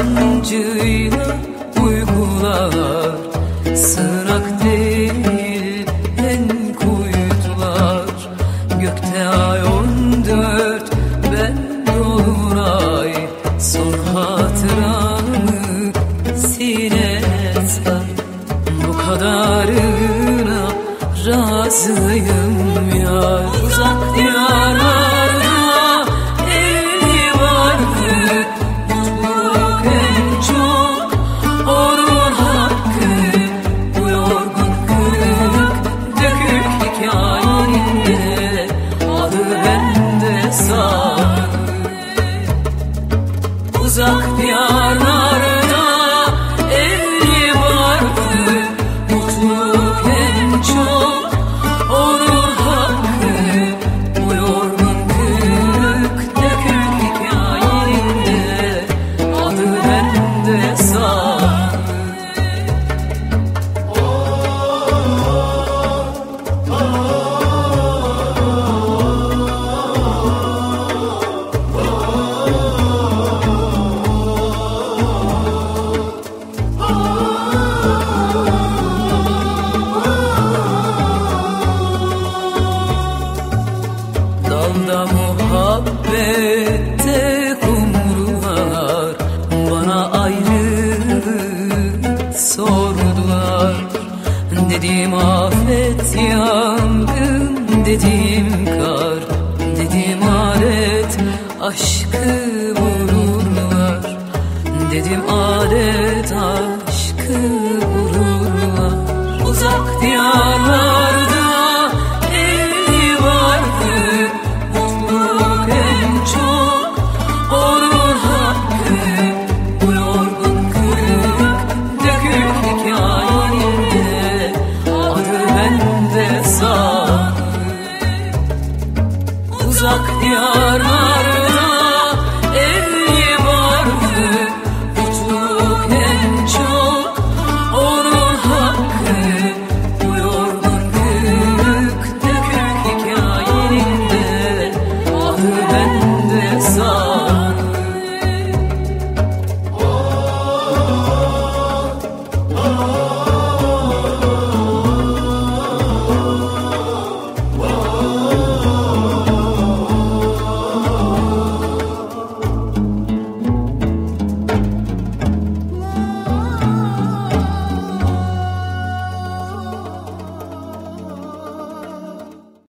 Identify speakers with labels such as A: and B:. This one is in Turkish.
A: acıyla uygular. Sığınak değil en kuytular Gökte ay on dört ben dolunay Son hatıramı sineye sar Bu kadarına razıyım ya Uzak diyarlarda sağ Uzak diyarlarda Dalda muhabbette kumrular Bana ayrı sordular. Dedim afet yangın Dedim kar. Dedim alet aşkı vururlar Dedim adet